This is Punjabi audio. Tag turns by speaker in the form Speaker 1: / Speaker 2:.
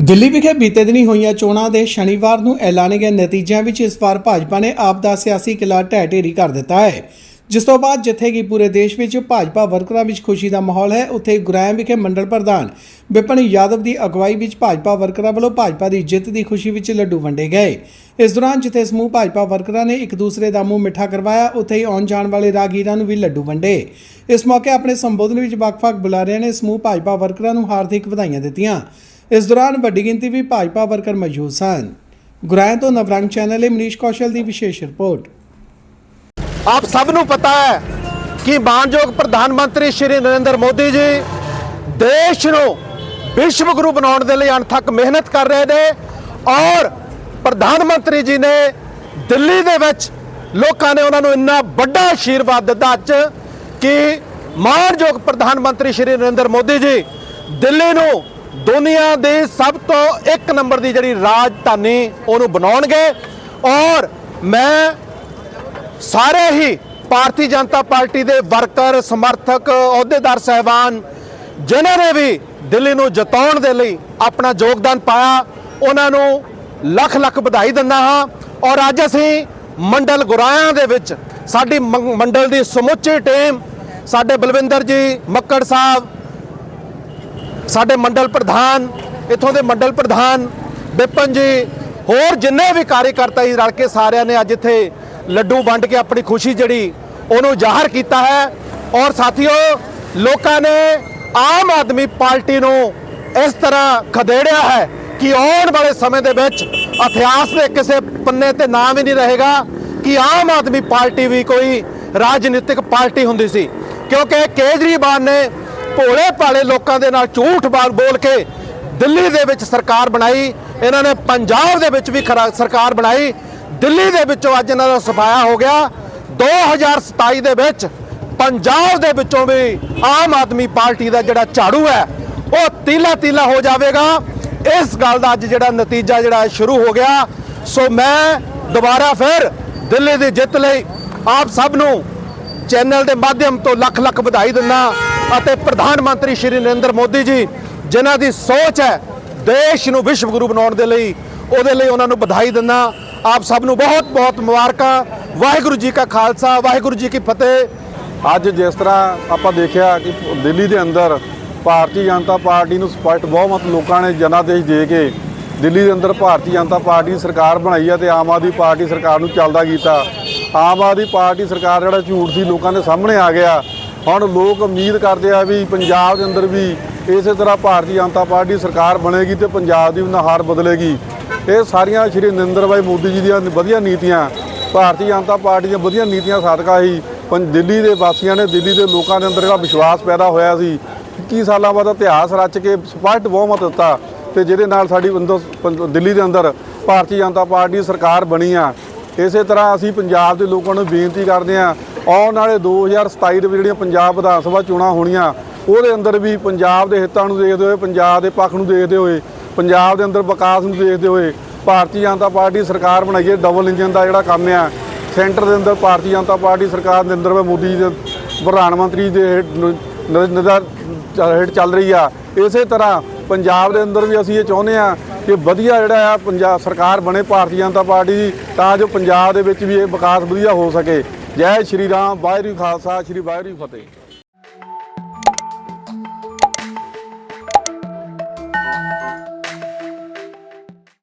Speaker 1: ਦਿੱਲੀ ਵਿਖੇ ਬੀਤੇ ਦਿਨੀ ਹੋਈਆਂ ਚੋਣਾਂ ਦੇ ਸ਼ਨੀਵਾਰ ਨੂੰ ਐਲਾਨੇ ਗਏ ਨਤੀਜਿਆਂ ਵਿੱਚ ਇਸ ਵਾਰ ਭਾਜਪਾ ਨੇ ਆਪ ਦਾ ਸਿਆਸੀ ਕਿਲਾ ਢਹਿ ਢੇਰੀ ਕਰ ਦਿੱਤਾ ਹੈ। ਜਿਸ ਤੋਂ ਬਾਅਦ ਜਿੱਥੇ ਕਿ ਪੂਰੇ ਦੇਸ਼ ਵਿੱਚ ਭਾਜਪਾ ਵਰਕਰਾਂ ਵਿੱਚ ਖੁਸ਼ੀ ਦਾ ਮਾਹੌਲ ਹੈ, ਉੱਥੇ ਗੁਰਾਇਮ ਵਿਖੇ ਮੰਡਲ ਪ੍ਰਧਾਨ ਵਿਪਨ ਯਾਦਵ ਦੀ ਅਗਵਾਈ ਵਿੱਚ ਭਾਜਪਾ ਵਰਕਰਾਂ ਵੱਲੋਂ ਭਾਜਪਾ ਦੀ ਜਿੱਤ ਦੀ ਖੁਸ਼ੀ ਵਿੱਚ ਲੱਡੂ ਵੰਡੇ ਗਏ। ਇਸ ਦੌਰਾਨ ਜਿੱਥੇ ਸਮੂਹ ਭਾਜਪਾ ਵਰਕਰਾਂ ਨੇ ਇੱਕ ਦੂਸਰੇ ਦਾ ਮੂੰਹ ਮਿੱਠਾ ਕਰਵਾਇਆ, ਉੱਥੇ ਹੀ ਆਉਣ ਜਾਣ ਵਾਲੇ ਰਾਗੀਰਾਂ ਨੂੰ ਵੀ ਲੱਡੂ ਵੰਡੇ। ਇਸ ਮੌਕੇ ਆਪਣੇ ਸੰਬੋਧਨ ਵਿੱਚ ਵੱਖ-ਵੱਖ ਬੁਲਾਰਿਆਂ ਨੇ ਸਮੂਹ ਭਾਜਪਾ ਵਰਕਰਾਂ ਨੂੰ ਹਾਰਦਿਕ ਵਧਾਈਆਂ ਦਿੱਤੀਆਂ। ਇਸ ਦੌਰਾਨ ਵੱਡੀ ਗਿਣਤੀ ਵਿੱਚ ਭਾਜਪਾ ਵਰਕਰ ਮੌਜੂਦ ਸਨ। ਗੁਰਾਇਆਂ ਤੋਂ ਨਵਰੰਗ ਚੈਨਲ ਲਈ ਮਨੀਸ਼ ਕੌਸ਼ਲ ਦੀ ਵਿਸ਼ੇਸ਼ ਰਿਪੋਰਟ।
Speaker 2: ਆਪ ਸਭ ਨੂੰ ਪਤਾ ਹੈ ਕਿ ਮਾਨਯੋਗ ਪ੍ਰਧਾਨ ਮੰਤਰੀ ਸ਼੍ਰੀ ਨਰਿੰਦਰ ਮੋਦੀ ਜੀ ਦੇਸ਼ ਨੂੰ ਵਿਸ਼ਵ ਗੁਰੂ ਬਣਾਉਣ ਦੇ ਲਈ ਅਣਥੱਕ ਮਿਹਨਤ ਕਰ ਰਹੇ ਨੇ ਔਰ ਪ੍ਰਧਾਨ ਮੰਤਰੀ ਜੀ ਨੇ ਦਿੱਲੀ ਦੇ ਵਿੱਚ ਲੋਕਾਂ ਨੇ ਉਹਨਾਂ ਨੂੰ ਇੰਨਾ ਵੱਡਾ ਆਸ਼ੀਰਵਾਦ ਦਿੱਤਾ ਅੱਜ ਕਿ ਮਾਨਯੋਗ ਪ੍ਰਧਾਨ ਮੰਤਰੀ ਸ਼੍ਰੀ ਨਰਿੰਦਰ ਮੋਦੀ ਜੀ ਦਿੱਲੀ ਨੂੰ ਦੁਨੀਆ ਦੇ ਸਭ ਤੋਂ ਇੱਕ ਨੰਬਰ ਦੀ ਜਿਹੜੀ ਰਾਜਧਾਨੀ ਉਹਨੂੰ ਬਣਾਉਣਗੇ ਔਰ ਮੈਂ ਸਾਰੇ ਹੀ ਭਾਰਤੀ ਜਨਤਾ ਪਾਰਟੀ ਦੇ ਵਰਕਰ, ਸਮਰਥਕ, ਅਹੁਦੇਦਾਰ ਸਹਿਬਾਨ, ਜਿਨ੍ਹਾਂ ਨੇ ਵੀ ਦਿੱਲੀ ਨੂੰ ਜਿਤਾਉਣ ਦੇ ਲਈ ਆਪਣਾ ਯੋਗਦਾਨ ਪਾਇਆ, ਉਹਨਾਂ ਨੂੰ ਲੱਖ ਲੱਖ ਵਧਾਈ ਦਿੰਦਾ ਹਾਂ ਔਰ ਅੱਜ ਅਸੀਂ ਮੰਡਲ ਗੁਰਾਇਆਂ ਦੇ ਵਿੱਚ ਸਾਡੀ ਮੰਗ- ਮੰਡਲ ਦੀ ਸਮੁੱਚੀ ਟੀਮ ਸਾਡੇ ਬਲਵਿੰਦਰ ਜੀ ਮੱਕੜ ਸਾਹਿਬ ਸਾਡੇ ਮੰਡਲ ਪ੍ਰਧਾਨ, ਇੱਥੋਂ ਦੇ ਮੰਡਲ ਪ੍ਰਧਾਨ ਬਿਪਨ ਜੀ, ਹੋਰ ਜਿੰਨੇ ਵੀ ਕਾਰਜਕਰਤਾ ਸੀ ਰਲ ਕੇ ਸਾਰਿਆਂ ਨੇ ਅੱਜ ਇੱਥੇ ਲੱਡੂ ਵੰਡ ਕੇ ਆਪਣੀ ਖੁਸ਼ੀ ਜਿਹੜੀ ਉਹਨੂੰ ਜ਼ਾਹਰ ਕੀਤਾ ਹੈ। ਔਰ ਸਾਥੀਓ, ਲੋਕਾਂ ਨੇ ਆਮ ਆਦਮੀ ਪਾਰਟੀ ਨੂੰ ਇਸ ਤਰ੍ਹਾਂ ਖਦੇੜਿਆ ਹੈ ਕਿ ਆਉਣ ਵਾਲੇ ਸਮੇਂ ਦੇ ਵਿੱਚ ਇਤਿਹਾਸ ਦੇ ਕਿਸੇ ਪੰਨੇ ਤੇ ਨਾਮ ਹੀ ਨਹੀਂ ਰਹੇਗਾ ਕਿ ਆਮ ਆਦਮੀ ਪਾਰਟੀ ਵੀ ਕੋਈ ਰਾਜਨੀਤਿਕ ਪਾਰਟੀ ਹੁੰਦੀ ਸੀ। ਕਿਉਂਕਿ ਕੇਜਰੀਵਾਲ ਨੇ ਭੋਲੇ ਭਾਲੇ ਲੋਕਾਂ ਦੇ ਨਾਲ ਝੂਠ ਬਾਲ ਬੋਲ ਕੇ ਦਿੱਲੀ ਦੇ ਵਿੱਚ ਸਰਕਾਰ ਬਣਾਈ, ਇਹਨਾਂ ਨੇ ਪੰਜਾਬ ਦੇ ਵਿੱਚ ਵੀ ਖਰਾ- ਸਰਕਾਰ ਬਣਾਈ, ਦਿੱਲੀ ਦੇ ਵਿੱਚੋਂ ਅੱਜ ਇਹਨਾਂ ਦਾ ਸਫਾਇਆ ਹੋ ਗਿਆ। 2027 ਦੇ ਵਿੱਚ ਪੰਜਾਬ ਦੇ ਵਿੱਚੋਂ ਵੀ ਆਮ ਆਦਮੀ ਪਾਰਟੀ ਦਾ ਜਿਹੜਾ ਝਾੜੂ ਹੈ, ਉਹ ਤੀਲਾ ਤੀਲਾ ਹੋ ਜਾਵੇਗਾ। ਇਸ ਗੱਲ ਦਾ ਅੱਜ ਜਿਹੜਾ ਨਤੀਜਾ ਜਿਹੜਾ ਸ਼ੁਰੂ ਹੋ ਗਿਆ। ਸੋ ਮੈਂ ਦੁਬਾਰਾ ਫਿਰ ਦਿੱਲੀ ਦੀ ਜਿੱਤ ਲਈ ਆਪ ਸਭ ਨੂੰ ਚੈਨਲ ਦੇ ਮਾਧਿਅਮ ਤੋਂ ਲੱਖ ਲੱਖ ਵਧਾਈ ਦਿੰਦਾ। ਅਤੇ ਪ੍ਰਧਾਨ ਮੰਤਰੀ ਸ਼੍ਰੀ ਨਰਿੰਦਰ ਮੋਦੀ ਜੀ, ਜਿਨ੍ਹਾਂ ਦੀ ਸੋਚ ਹੈ ਦੇਸ਼ ਨੂੰ ਵਿਸ਼ਵ ਗੁਰੂ ਬਣਾਉਣ ਦੇ ਲਈ, ਉਹਦੇ ਲਈ ਉਹਨਾਂ ਨੂੰ ਵਧਾਈ ਦਿੰਦਾ ਆਪ ਸਭ ਨੂੰ ਬਹੁਤ ਬਹੁਤ ਮੁਬਾਰਕਾਂ। ਵਾਹਿਗੁਰੂ ਜੀ ਕਾ ਖਾਲਸਾ, ਵਾਹਿਗੁਰੂ ਜੀ ਕੀ ਫਤਿਹ।
Speaker 3: ਅੱਜ ਜਿਸ ਤਰ੍ਹਾਂ ਆਪਾਂ ਦੇਖਿਆ ਕਿ ਦਿੱਲੀ ਦੇ ਅੰਦਰ ਭਾਰਤੀ ਜਨਤਾ ਪਾਰਟੀ ਨੂੰ ਸਪਸ਼ਟ ਬਹੁਮਤ ਲੋਕਾਂ ਨੇ ਜਨਾਦੇਸ਼ ਦੇ ਕੇ ਦਿੱਲੀ ਦੇ ਅੰਦਰ ਭਾਰਤੀ ਜਨਤਾ ਪਾਰਟੀ ਦੀ ਸਰਕਾਰ ਬਣਾਈ ਹੈ ਤੇ ਆਮ ਆਦਮੀ ਪਾਰਟੀ ਸਰਕਾਰ ਨੂੰ ਚੱਲਦਾ ਕੀਤਾ। ਆਮ ਆਦਮੀ ਪਾਰਟੀ ਸਰਕਾਰ ਜਿਹੜਾ ਝੂਠ ਸੀ ਲੋਕਾਂ ਦੇ ਸਾਹਮਣੇ ਆ ਗਿਆ। ਹੁਣ ਲੋਕ ਉਮੀਦ ਕਰਦੇ ਆ ਵੀ ਪੰਜਾਬ ਦੇ ਅੰਦਰ ਵੀ ਇਸੇ ਤਰ੍ਹਾਂ ਭਾਰਤੀ ਜਨਤਾ ਪਾਰਟੀ ਸਰਕਾਰ ਬਣੇਗੀ ਤੇ ਪੰਜਾਬ ਦੀ ਵੀ ਨਹਾਰ ਬਦਲੇਗੀ। ਇਹ ਸਾਰੀਆਂ ਸ਼੍ਰੀ ਨਰਿੰਦਰ ਭਾਈ ਮੋਦੀ ਜੀ ਦੀਆਂ ਵਧੀਆ ਨੀਤੀਆਂ, ਭਾਰਤੀ ਜਨਤਾ ਪਾਰਟੀ ਦੀਆਂ ਵਧੀਆ ਨੀਤੀਆਂ ਸਾਦਕਾ ਹੀ ਪੰ ਦਿੱਲੀ ਦੇ ਵਾਸੀਆਂ ਨੇ ਦਿੱਲੀ ਦੇ ਲੋਕਾਂ ਦੇ ਅੰਦਰ ਜਿਹੜਾ ਵਿਸ਼ਵਾਸ ਪੈਦਾ ਹੋਇਆ ਸੀ। 21 ਸਾਲਾਂ ਬਾਅਦ ਇਤਿਹਾਸ ਰਚ ਕੇ ਸਪਸ਼ਟ ਬਹੁਮਤ ਦਿੱਤਾ ਤੇ ਜਿਹਦੇ ਨਾਲ ਸਾਡੀ ਪੰ- ਦਿੱਲੀ ਦੇ ਅੰਦਰ ਭਾਰਤੀ ਜਨਤਾ ਪਾਰਟੀ ਸਰਕਾਰ ਬਣੀ ਆ। ਇਸੇ ਤਰ੍ਹਾਂ ਅਸੀਂ ਪੰਜਾਬ ਦੇ ਲੋਕਾਂ ਨੂੰ ਬੇਨਤੀ ਕਰਦੇ ਹਾਂ, ਆਉਣ ਵਾਲੇ 2027 ਦੇ ਵਿੱਚ ਜਿਹੜੀਆਂ ਪੰਜਾਬ ਵਿਧਾਨ ਸਭਾ ਚੋਣਾਂ ਹੋਣੀਆਂ, ਉਹਦੇ ਅੰਦਰ ਵੀ ਪੰਜਾਬ ਦੇ ਹਿੱਤਾਂ ਨੂੰ ਦੇਖਦੇ ਹੋਏ, ਪੰਜਾਬ ਦੇ ਪੱਖ ਨੂੰ ਦੇਖਦੇ ਹੋਏ, ਪੰਜਾਬ ਦੇ ਅੰਦਰ ਵਿਕਾਸ ਨੂੰ ਦੇਖਦੇ ਹੋਏ, ਭਾਰਤੀ ਜਨਤਾ ਪਾਰਟੀ ਸਰਕਾਰ ਬਣਾਈਏ ਡਬਲ ਇੰਜਨ ਦਾ ਜਿਹੜਾ ਕੰਮ ਆ। ਸੈਂਟਰ ਦੇ ਅੰਦਰ ਭਾਰਤੀ ਜਨਤਾ ਪਾਰਟੀ ਸਰਕਾਰ ਨਰਿੰਦਰ ਮੋਦੀ ਜੀ ਦੇ, ਪ੍ਰਧਾਨ ਮੰਤਰੀ ਦੇ ਹੇਠ ਨ- ਨ- ਹੇਠ ਚੱਲ ਰਹੀ ਆ। ਇਸੇ ਤਰ੍ਹਾਂ ਪੰਜਾਬ ਦੇ ਅੰਦਰ ਵੀ ਅਸੀਂ ਇਹ ਚਾਹੁੰਦੇ ਆ ਕਿ ਵਧੀਆ ਜਿਹੜਾ ਆ ਪੰਜਾਬ ਸਰਕਾਰ ਬਣੇ ਭਾਰਤੀ ਜਨਤਾ ਪਾਰਟੀ ਦੀ, ਤਾਂ ਜੋ ਪੰਜਾਬ ਦੇ ਵਿੱਚ ਵੀ ਇਹ ਵਿਕਾਸ ਵਧੀਆ ਹੋ ਸਕੇ। ਜੈ ਸ਼੍ਰੀ ਰਾਮ, ਵਾਹਿਗੁਰੂ ਖਾਲਸਾ, ਸ਼੍ਰੀ ਵਾਹਿਗੁਰੂ ਫਤਿਹ।